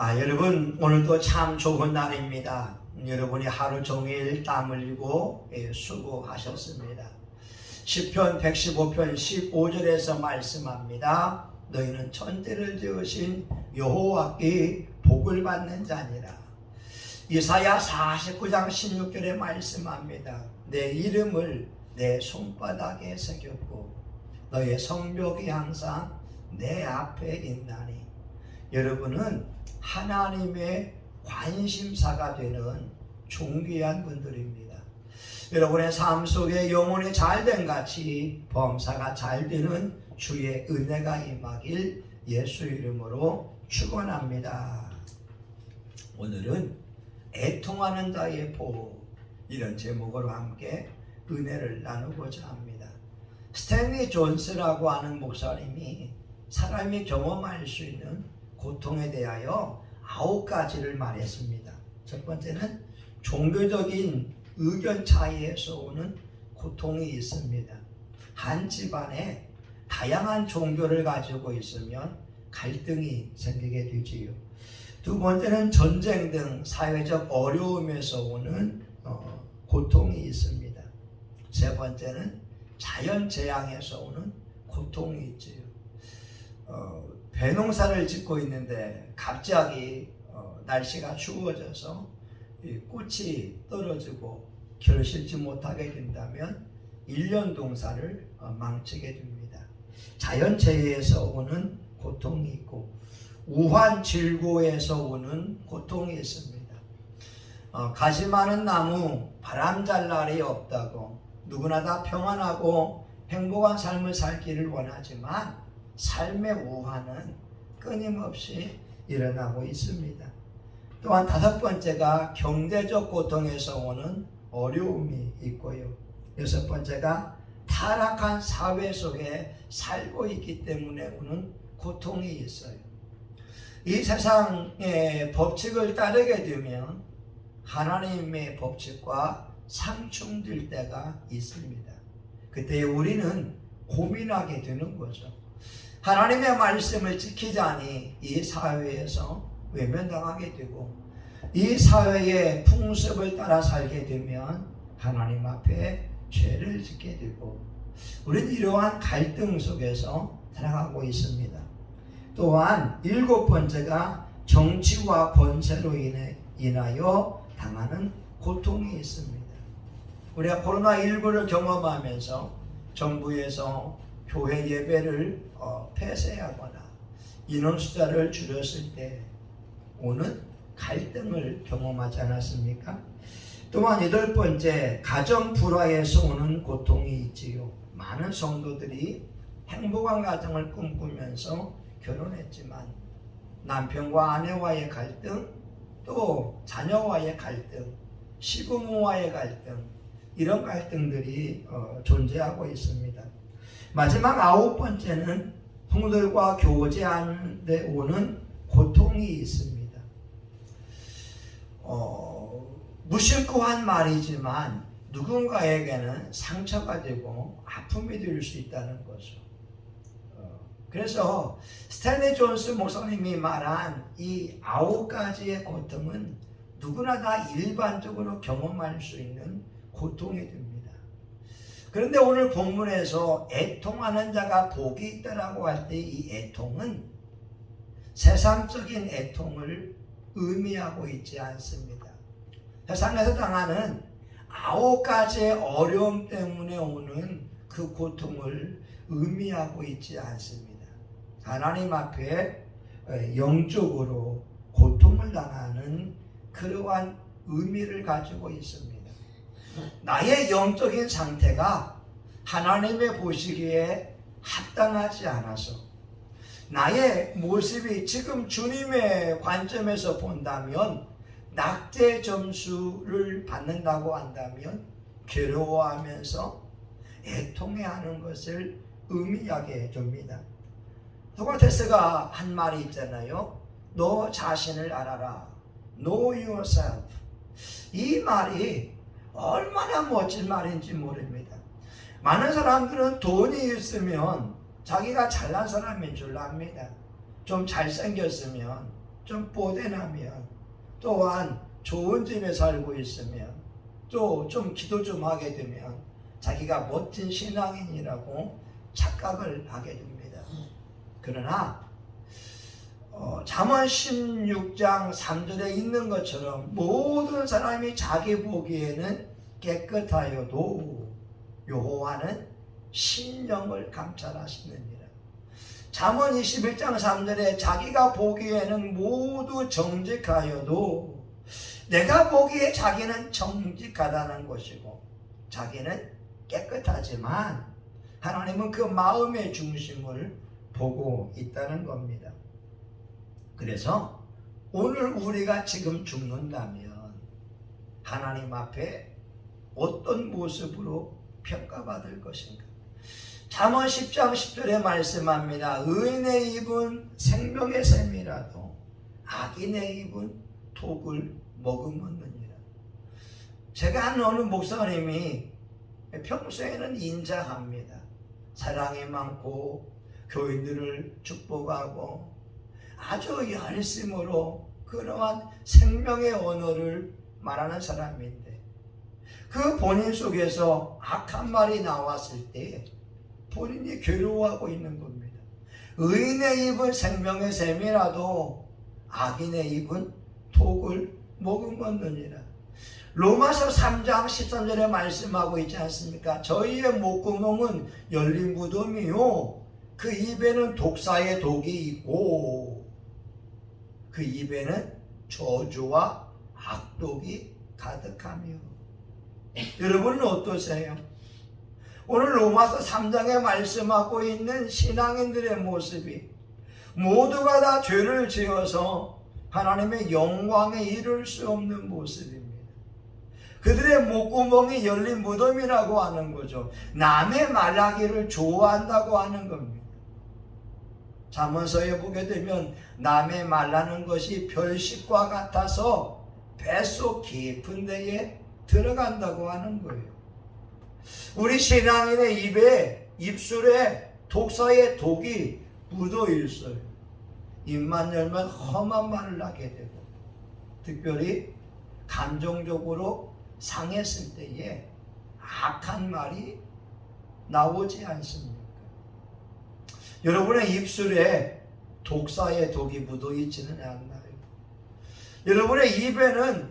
아, 여러분, 오늘도 참 좋은 날입니다. 여러분이 하루 종일 땀 흘리고 예, 수고하셨습니다. 10편 115편 15절에서 말씀합니다. 너희는 천대를 지으신 여호와께 복을 받는 자니라. 이사야 49장 16절에 말씀합니다. 내 이름을 내 손바닥에 새겼고 너의 성벽이 항상 내 앞에 있나니 여러분은 하나님의 관심사가 되는 존귀한 분들입니다. 여러분의 삶 속에 영혼이 잘된 같이 범사가 잘 되는 주의 은혜가 임하길 예수 이름으로 축원합니다. 오늘은 애통하는 자의 보 이런 제목으로 함께 은혜를 나누고자 합니다. 스탠리 존스라고 하는 목사님이 사람이 경험할 수 있는 고통에 대하여 아홉 가지를 말했습니다. 첫 번째는 종교적인 의견 차이에서 오는 고통이 있습니다. 한 집안에 다양한 종교를 가지고 있으면 갈등이 생기게 되지요. 두 번째는 전쟁 등 사회적 어려움에서 오는 어, 고통이 있습니다. 세 번째는 자연 재앙에서 오는 고통이 있지요. 어, 배농사를 짓고 있는데 갑자기 어, 날씨가 추워져서 이 꽃이 떨어지고 결실지 못하게 된다면 1년 동사를 어, 망치게 됩니다. 자연재해에서 오는 고통이 있고 우환 질고에서 오는 고통이 있습니다. 어, 가지 많은 나무 바람 잘 날이 없다고 누구나 다 평안하고 행복한 삶을 살기를 원하지만 삶의 우환은 끊임없이 일어나고 있습니다. 또한 다섯 번째가 경제적 고통에서 오는 어려움이 있고요. 여섯 번째가 타락한 사회 속에 살고 있기 때문에 오는 고통이 있어요. 이 세상의 법칙을 따르게 되면 하나님의 법칙과 상충될 때가 있습니다. 그때 우리는 고민하게 되는 거죠. 하나님의 말씀을 지키자니 이 사회에서 외면당하게 되고 이 사회의 풍습을 따라 살게 되면 하나님 앞에 죄를 짓게 되고 우리는 이러한 갈등 속에서 살아가고 있습니다. 또한 일곱 번째가 정치와 권세로 인해 인하여 당하는 고통이 있습니다. 우리가 코로나19를 경험하면서 정부에서 교회 예배를 어, 폐쇄하거나 인원 숫자를 줄였을 때 오는 갈등을 경험하지 않았습니까? 또한 여덟 번째 가정 불화에서 오는 고통이 있지요. 많은 성도들이 행복한 가정을 꿈꾸면서 결혼했지만 남편과 아내와의 갈등, 또 자녀와의 갈등, 시부모와의 갈등 이런 갈등들이 어, 존재하고 있습니다. 마지막 아홉 번째는 성도들과 교제하는데 오는 고통이 있습니다. 어, 무심코 한 말이지만 누군가에게는 상처가 되고 아픔이 될 수 있다는 거죠. 어, 그래서 스탠리 존스 목사님이 말한 이 아홉 가지의 고통은 누구나 다 일반적으로 경험할 수 있는 고통이 됩니다. 그런데 오늘 본문에서 애통하는 자가 복이 있다라고 할 때 이 애통은 세상적인 애통을 의미하고 있지 않습니다. 세상에서 당하는 아홉 가지의 어려움 때문에 오는 그 고통을 의미하고 있지 않습니다. 하나님 앞에 영적으로 고통을 당하는 그러한 의미를 가지고 있습니다. 나의 영적인 상태가 하나님의 보시기에 합당하지 않아서 나의 모습이 지금 주님의 관점에서 본다면 낙제 점수를 받는다고 한다면 괴로워하면서 애통해하는 것을 의미하게 해줍니다. 소크라테스가 한 말이 있잖아요. 너 자신을 알아라. Know yourself. 이 말이 얼마나 멋진 말인지 모릅니다. 많은 사람들은 돈이 있으면 자기가 잘난 사람인 줄 압니다. 좀 잘생겼으면 좀 뽀대나면 또한 좋은 집에 살고 있으면 또 좀 기도 좀 하게 되면 자기가 멋진 신앙인이라고 착각을 하게 됩니다. 그러나 어, 잠언 16장 3절에 있는 것처럼 모든 사람이 자기 보기에는 깨끗하여도 여호와는 신령을 감찰하시느니라. 잠언 21장 3절에 자기가 보기에는 모두 정직하여도 내가 보기에 자기는 정직하다는 것이고 자기는 깨끗하지만 하나님은 그 마음의 중심을 보고 있다는 겁니다. 그래서 오늘 우리가 지금 죽는다면 하나님 앞에 어떤 모습으로 평가받을 것인가? 잠언 10장 10절에 말씀합니다. 의인의 입은 생명의 샘이라도 악인의 입은 독을 머금었느니라. 제가 아는 어느 목사님이 평소에는 인자합니다. 사랑이 많고 교인들을 축복하고 아주 열심으로 그러한 생명의 언어를 말하는 사람인데 그 본인 속에서 악한 말이 나왔을 때 본인이 괴로워하고 있는 겁니다. 의인의 입은 생명의 샘이라도 악인의 입은 독을 머금었느니라. 로마서 3장 13절에 말씀하고 있지 않습니까? 저희의 목구멍은 열린 무덤이요. 그 입에는 독사의 독이 있고 그 입에는 저주와 악독이 가득하며 여러분은 어떠세요? 오늘 로마서 3장에 말씀하고 있는 신앙인들의 모습이 모두가 다 죄를 지어서 하나님의 영광에 이를 수 없는 모습입니다. 그들의 목구멍이 열린 무덤이라고 하는 거죠. 남의 말하기를 좋아한다고 하는 겁니다. 잠언서에 보게 되면 남의 말하는 것이 별식과 같아서 뱃속 깊은 데에 들어간다고 하는 거예요. 우리 신앙인의 입에 입술에 독사의 독이 묻어 있어요. 입만 열면 험한 말을 하게 되고 특별히 감정적으로 상했을 때에 악한 말이 나오지 않습니까? 여러분의 입술에 독사의 독이 묻어 있지는 않나요? 여러분의 입에는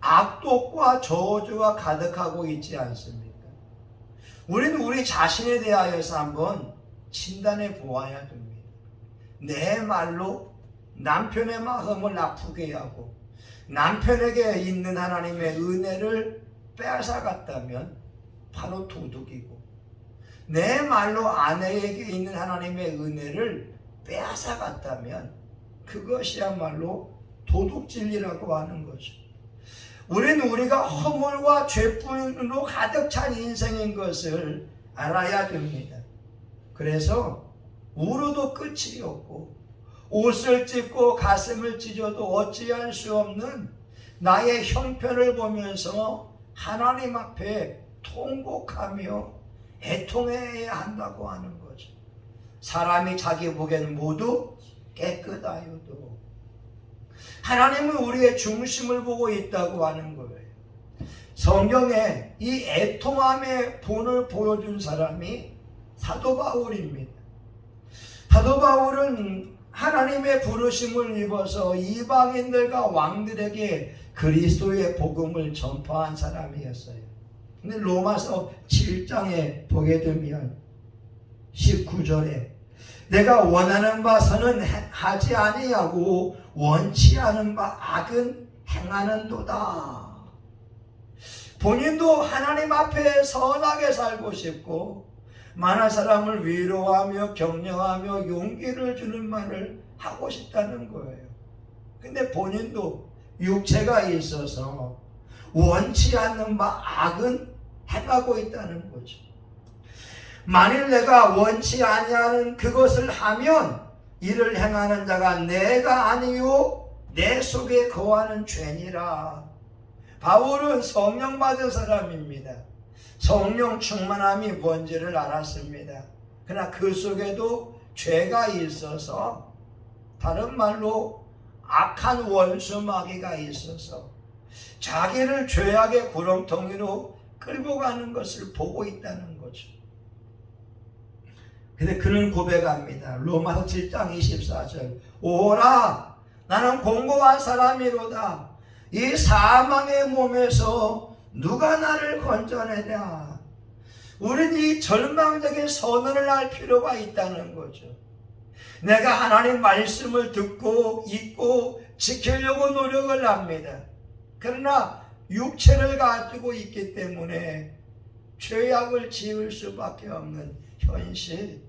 악독과 저주가 가득하고 있지 않습니까? 우리는 우리 자신에 대하여서 한번 진단해 보아야 됩니다. 내 말로 남편의 마음을 아프게 하고 남편에게 있는 하나님의 은혜를 빼앗아갔다면 바로 도둑이고 내 말로 아내에게 있는 하나님의 은혜를 빼앗아갔다면 그것이야말로 도둑질이라고 하는 거죠. 우리는 우리가 허물과 죄뿐으로 가득 찬 인생인 것을 알아야 됩니다. 그래서 울어도 끝이 없고 옷을 찢고 가슴을 찢어도 어찌할 수 없는 나의 형편을 보면서 하나님 앞에 통곡하며 애통해야 한다고 하는 거죠. 사람이 자기 보기에는 모두 깨끗하여도 하나님은 우리의 중심을 보고 있다고 하는 거예요. 성경에 이 애통함의 본을 보여준 사람이 사도 바울입니다. 사도 바울은 하나님의 부르심을 입어서 이방인들과 왕들에게 그리스도의 복음을 전파한 사람이었어요. 근데 로마서 7장에 보게 되면 19절에 내가 원하는 바 선은 하지 아니하고 원치 않은 바 악은 행하는도다. 본인도 하나님 앞에 선하게 살고 싶고 많은 사람을 위로하며 격려하며 용기를 주는 말을 하고 싶다는 거예요. 근데 본인도 육체가 있어서 원치 않는 바 악은 행하고 있다는 거죠. 만일 내가 원치 아니하는 그것을 하면 이를 행하는 자가 내가 아니요 내 속에 거하는 죄니라. 바울은 성령 받은 사람입니다. 성령 충만함이 뭔지를 알았습니다. 그러나 그 속에도 죄가 있어서 다른 말로 악한 원수 마귀가 있어서 자기를 죄악의 구렁텅이로 끌고 가는 것을 보고 있다는 거죠. 근데 그는 고백합니다. 로마서 7장 24절. 오라! 나는 공고한 사람이로다. 이 사망의 몸에서 누가 나를 건져내랴. 우리는 이 절망적인 선언을 할 필요가 있다는 거죠. 내가 하나님 말씀을 듣고 읽고 지키려고 노력을 합니다. 그러나 육체를 가지고 있기 때문에 죄악을 지을 수밖에 없는 현실.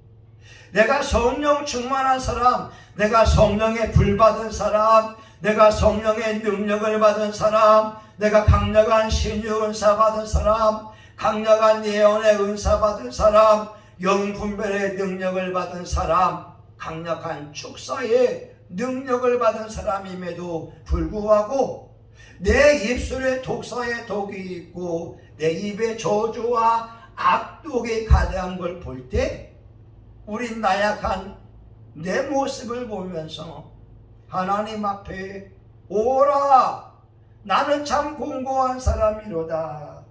내가 성령 충만한 사람, 내가 성령의 불 받은 사람, 내가 성령의 능력을 받은 사람, 내가 강력한 신유 은사 받은 사람, 강력한 예언의 은사 받은 사람, 영분별의 능력을 받은 사람, 강력한 축사의 능력을 받은 사람임에도 불구하고 내 입술에 독사의 독이 있고 내 입에 저주와 악독이 가득한 걸 볼 때 우린 나약한 내 모습을 보면서 하나님 앞에 오라! 나는 참 공고한 사람이로다.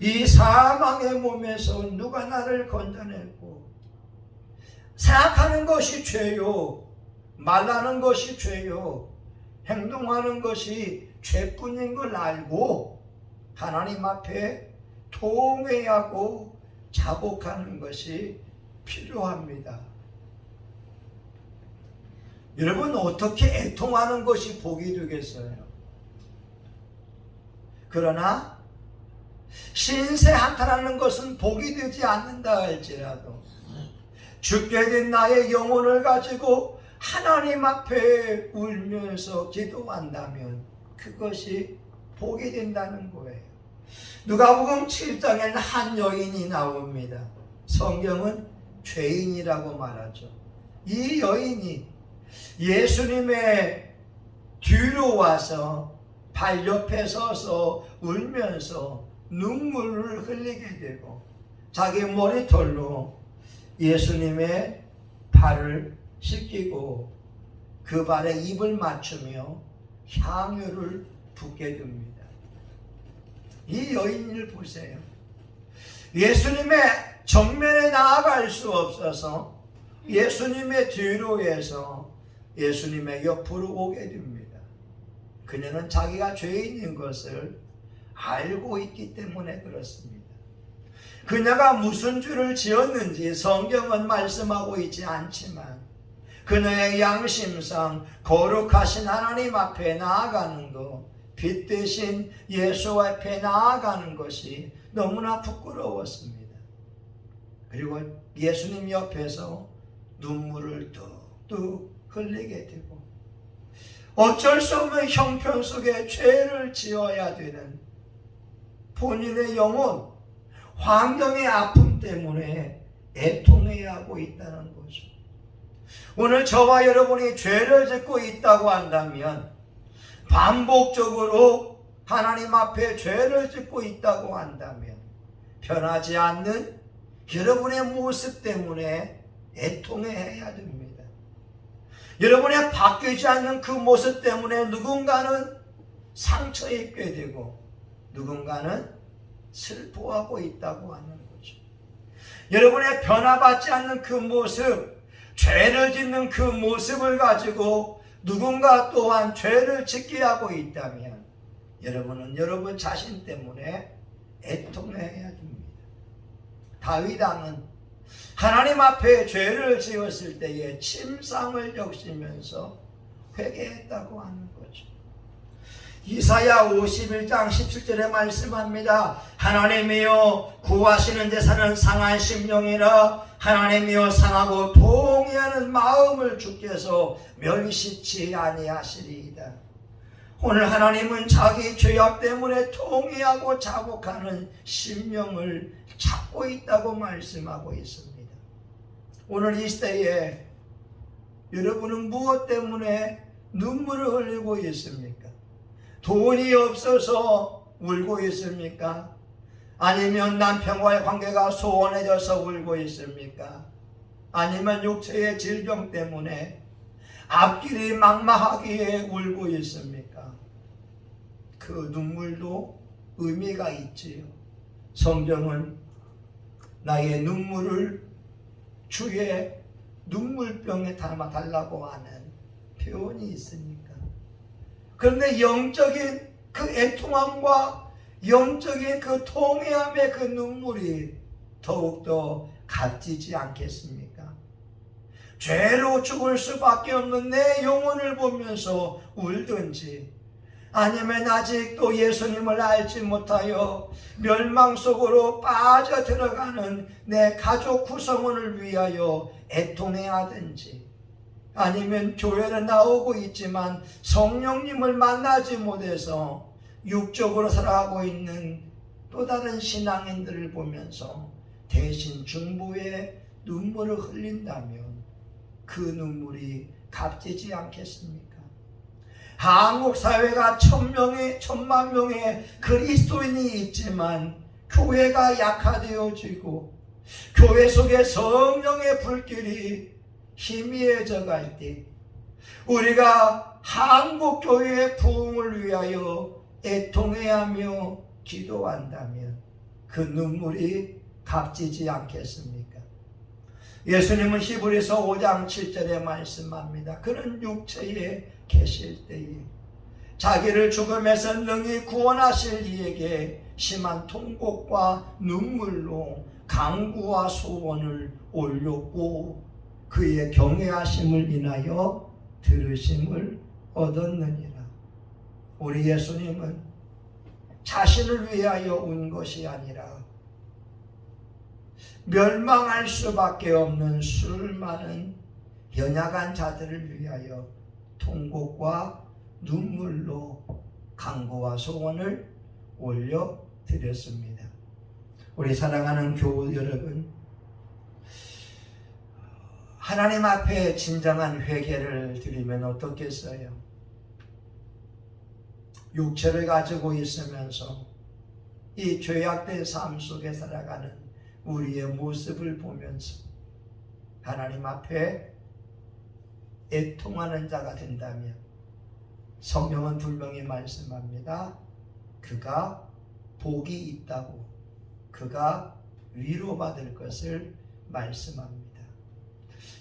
이 사망의 몸에서 누가 나를 건져내고? 생각하는 것이 죄요. 말하는 것이 죄요. 행동하는 것이 죄뿐인 걸 알고 하나님 앞에 통회하고 자복하는 것이 필요합니다. 여러분 어떻게 애통하는 것이 복이 되겠어요? 그러나 신세 한탄하는 것은 복이 되지 않는다 할지라도 죽게 된 나의 영혼을 가지고 하나님 앞에 울면서 기도한다면 그것이 복이 된다는 거예요. 누가복음 7장에는 한 여인이 나옵니다. 성경은 죄인이라고 말하죠. 이 여인이 예수님의 뒤로 와서 발 옆에 서서 울면서 눈물을 흘리게 되고 자기 머리털로 예수님의 발을 씻기고 그 발에 입을 맞추며 향유를 붓게 됩니다. 이 여인을 보세요. 예수님의 정면에 나아갈 수 없어서 예수님의 뒤로 해서 예수님의 옆으로 오게 됩니다. 그녀는 자기가 죄인인 것을 알고 있기 때문에 그렇습니다. 그녀가 무슨 죄를 지었는지 성경은 말씀하고 있지 않지만 그녀의 양심상 거룩하신 하나님 앞에 나아가는 것, 빛 대신 예수 앞에 나아가는 것이 너무나 부끄러웠습니다. 그리고 예수님 옆에서 눈물을 뚝뚝 흘리게 되고 어쩔 수 없는 형편 속에 죄를 지어야 되는 본인의 영혼, 환경의 아픔 때문에 애통해야 하고 있다는 거죠. 오늘 저와 여러분이 죄를 짓고 있다고 한다면 반복적으로 하나님 앞에 죄를 짓고 있다고 한다면 변하지 않는 여러분의 모습 때문에 애통해야 됩니다. 여러분의 바뀌지 않는 그 모습 때문에 누군가는 상처 입게 되고 누군가는 슬퍼하고 있다고 하는 거죠. 여러분의 변화받지 않는 그 모습, 죄를 짓는 그 모습을 가지고 누군가 또한 죄를 짓게 하고 있다면 여러분은 여러분 자신 때문에 애통해야 됩니다. 다윗 왕은 하나님 앞에 죄를 지었을 때에 침상을 적시면서 회개했다고 하는 거죠. 이사야 51장 17절에 말씀합니다. 하나님이여 구하시는 데사는 상한 심령이라 하나님이여 상하고 동의하는 마음을 주께서 멸시치 아니하시리이다. 오늘 하나님은 자기 죄악 때문에 통회하고 자복하는 심령을 찾고 있다고 말씀하고 있습니다. 오늘 이 시대에 여러분은 무엇 때문에 눈물을 흘리고 있습니까? 돈이 없어서 울고 있습니까? 아니면 남편과의 관계가 소원해져서 울고 있습니까? 아니면 육체의 질병 때문에 앞길이 막막하기에 울고 있습니까? 그 눈물도 의미가 있지요. 성경은 나의 눈물을 주의 눈물병에 담아 달라고 하는 표현이 있으니까. 그런데 영적인 그 애통함과 영적인 그 통회함의 그 눈물이 더욱더 값지지 않겠습니까? 죄로 죽을 수밖에 없는 내 영혼을 보면서 울든지 아니면 아직도 예수님을 알지 못하여 멸망 속으로 빠져 들어가는 내 가족 구성원을 위하여 애통해야 하든지 아니면 교회를 나오고 있지만 성령님을 만나지 못해서 육적으로 살아가고 있는 또 다른 신앙인들을 보면서 대신 중보의 눈물을 흘린다면 그 눈물이 값지지 않겠습니까? 한국 사회가 천 명의 천만 명의 그리스도인이 있지만 교회가 약화되어지고 교회 속에 성령의 불길이 희미해져 갈 때 우리가 한국 교회의 부흥을 위하여 애통해야 하며 기도한다면 그 눈물이 값지지 않겠습니까? 예수님은 히브리서 5장 7절에 말씀합니다. 그는 육체에 계실 때에 자기를 죽음에서 능히 구원하실 이에게 심한 통곡과 눈물로 강구와 소원을 올렸고 그의 경외하심을 인하여 들으심을 얻었느니라. 우리 예수님은 자신을 위하여 온 것이 아니라 멸망할 수밖에 없는 수많은 연약한 자들을 위하여 통곡과 눈물로 강구와 소원을 올려 드렸습니다. 우리 사랑하는 교우 여러분, 하나님 앞에 진정한 회개를 드리면 어떻겠어요? 육체를 가지고 있으면서 이 죄악된 삶 속에 살아가는 우리의 모습을 보면서 하나님 앞에 애통하는 자가 된다면 성경은 분명히 말씀합니다. 그가 복이 있다고 그가 위로받을 것을 말씀합니다.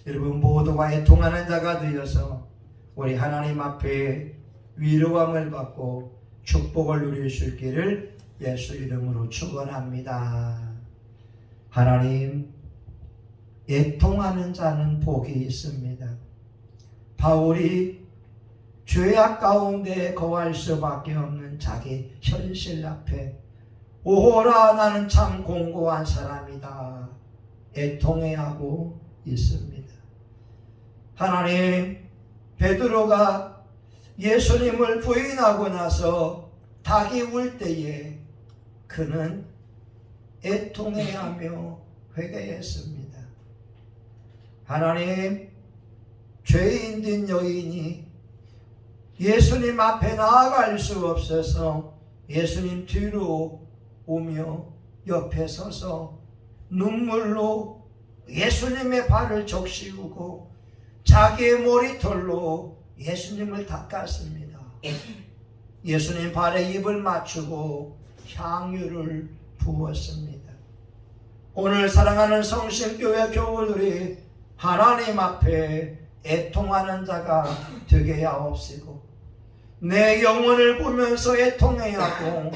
여러분 모두가 애통하는 자가 되어서 우리 하나님 앞에 위로함을 받고 축복을 누릴 수 있기를 예수 이름으로 축원합니다. 하나님 애통하는 자는 복이 있습니다. 바울이 죄악 가운데 거할 수밖에 없는 자기 현실 앞에 오호라 나는 참 공고한 사람이다. 애통해하고 있습니다. 하나님 베드로가 예수님을 부인하고 나서 닭이 울 때에 그는 애통해하며 회개했습니다. 하나님 죄인 된 여인이 예수님 앞에 나아갈 수 없어서 예수님 뒤로 오며 옆에 서서 눈물로 예수님의 발을 적시우고 자기의 머리털로 예수님을 닦았습니다. 예수님 발에 입을 맞추고 향유를 부었습니다. 오늘 사랑하는 성심교회 교우들이 하나님 앞에 애통하는 자가 되게 하옵시고 내 영혼을 보면서 애통해야 하고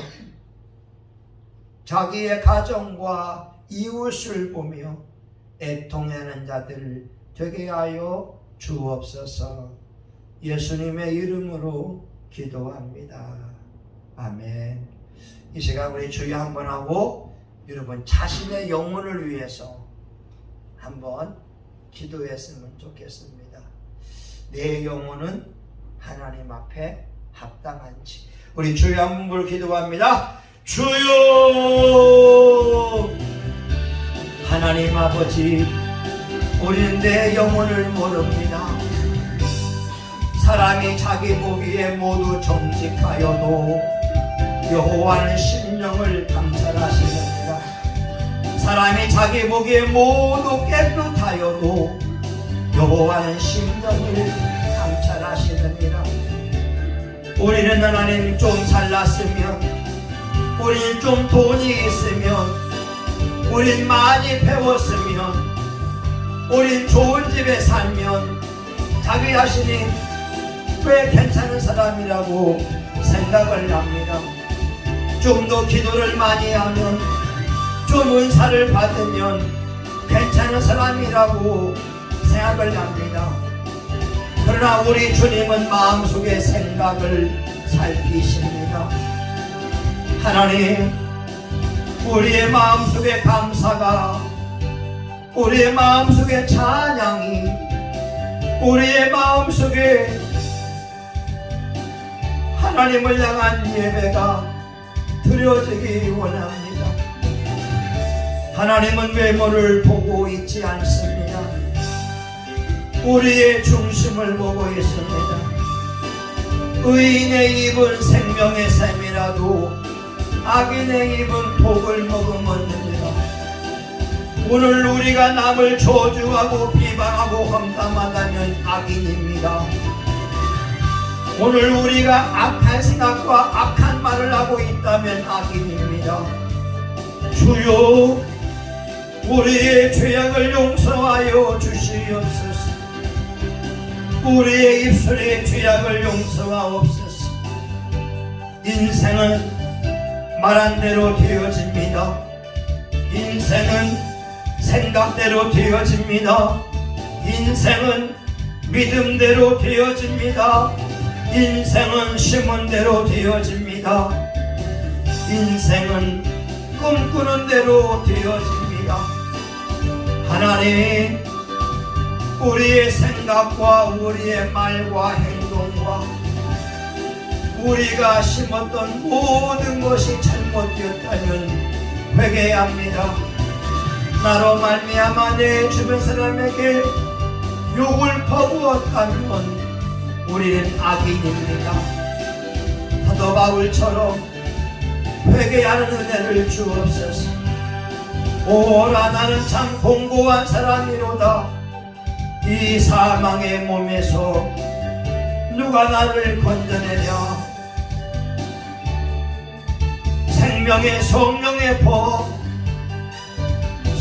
자기의 가정과 이웃을 보며 애통하는 자들 되게 하여 주옵소서 예수님의 이름으로 기도합니다. 아멘. 이 시간 우리 주여 한번 하고 여러분 자신의 영혼을 위해서 한번 기도했으면 좋겠습니다. 내 영혼은 하나님 앞에 합당한지 우리 주여 한번 기도합니다. 주여 하나님 아버지 우리는 내 영혼을 모릅니다. 사람이 자기 보기에 모두 정직하여도 여호와는 심령을 감찰하시느니라. 사람이 자기 보기에 모두 깨끗하여도 여호와는 심령을 됩니다. 우리는 하나님 좀 잘났으면, 우리는 좀 돈이 있으면, 우린 많이 배웠으면, 우린 좋은 집에 살면, 자기 자신이 꽤 괜찮은 사람이라고 생각을 합니다. 좀 더 기도를 많이 하면, 좀 은사를 받으면 괜찮은 사람이라고 생각을 합니다. 그러나 우리 주님은 마음속의 생각을 살피십니다. 하나님, 우리의 마음속의 감사가, 우리의 마음속의 찬양이, 우리의 마음속에 하나님을 향한 예배가 드려지기 원합니다. 하나님은 외모를 보고 있지 않습니다. 우리의 중심을 보고 있습니다. 의인의 입은 생명의 샘이라도 악인의 입은 독을 먹으면 됩니다. 오늘 우리가 남을 저주하고 비방하고 험담하다면 악인입니다. 오늘 우리가 악한 생각과 악한 말을 하고 있다면 악인입니다. 주여 우리의 죄악을 용서하여 주시옵소서. 우리의 입술의 죄악을 용서하옵소서. 인생은 말한 대로 되어집니다. 인생은 생각대로 되어집니다. 인생은 믿음대로 되어집니다. 인생은 심은 대로 되어집니다. 인생은 꿈꾸는 대로 되어집니다. 하나님, 우리의 생각과 우리의 말과 행동과 우리가 심었던 모든 것이 잘못되었다면 회개합니다. 나로 말미암아 내 주변 사람에게 욕을 퍼부었다면 우리는 악인입니다. 사도 바울처럼 회개하는 은혜를 주옵소서. 오라 나는 참 공고한 사람이로다. 이 사망의 몸에서 누가 나를 건져내랴? 생명의 성령의 법,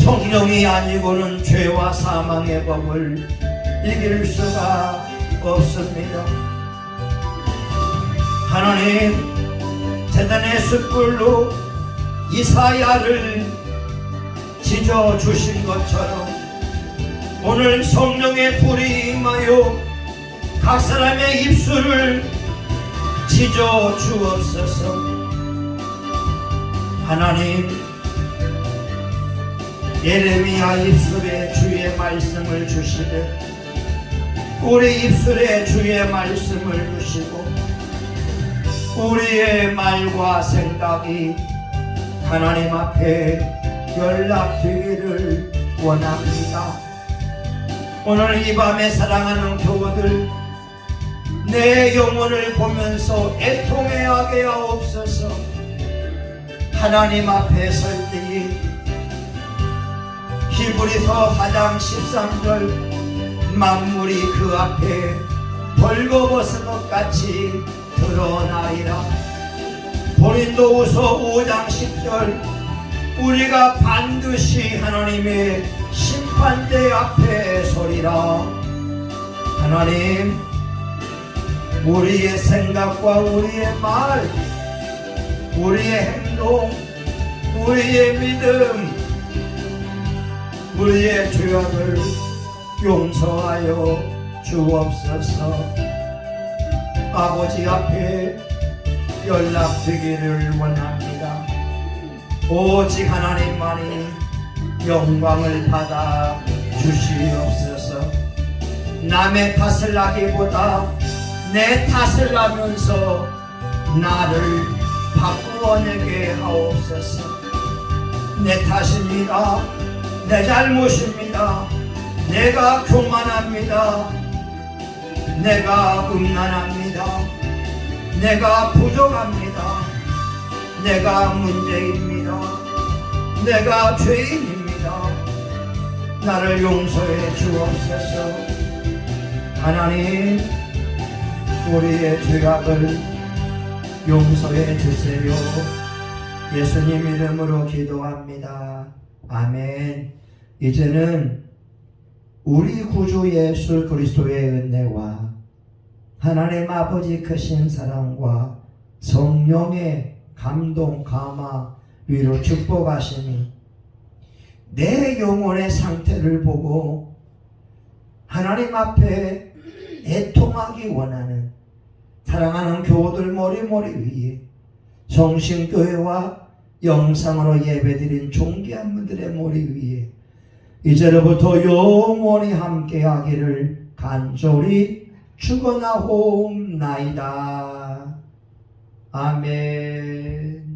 성령이 아니고는 죄와 사망의 법을 이길 수가 없습니다. 하나님, 재단의 숯불로 이사야를 지져 주신 것처럼 오늘 성령의 불이 임하여 각 사람의 입술을 지져 주옵소서. 하나님, 예레미야 입술에 주의 말씀을 주시되 우리 입술에 주의 말씀을 주시고 우리의 말과 생각이 하나님 앞에 연락되기를 원합니다. 오늘 이 밤에 사랑하는 교우들 내 영혼을 보면서 애통해하게 하옵소서 하나님 앞에 설 때에 히브리서 4장 13절 만물이 그 앞에 벌거벗은 것 같이 드러나리라 고린도후서 5장 10절 우리가 반드시 하나님의 심판대 앞에 서리라. 하나님 우리의 생각과 우리의 말 우리의 행동 우리의 믿음 우리의 죄악을 용서하여 주옵소서. 아버지 앞에 연락되기를 원합니다. 오직 하나님만이 영광을 받아 주시옵소서. 남의 탓을 하기보다 내 탓을 하면서 나를 바꾸어 내게 하옵소서. 내 탓입니다. 내 잘못입니다 내가 교만합니다 내가 음란합니다 내가 부족합니다 내가 문제입니다 내가 죄인입니다 나를 용서해 주옵소서 하나님 우리의 죄악을 용서해 주세요. 예수님 이름으로 기도합니다. 아멘. 이제는 우리 구주 예수 그리스도의 은혜와 하나님 아버지 크신 사랑과 성령의 감동, 감화, 위로 축복하시니 내 영혼의 상태를 보고 하나님 앞에 애통하기 원하는 사랑하는 교우들 머리머리 위에 성신교회와 영상으로 예배드린 존귀한 분들의 머리 위에 이제로부터 영원히 함께하기를 간절히 축원하옵나이다. 아멘.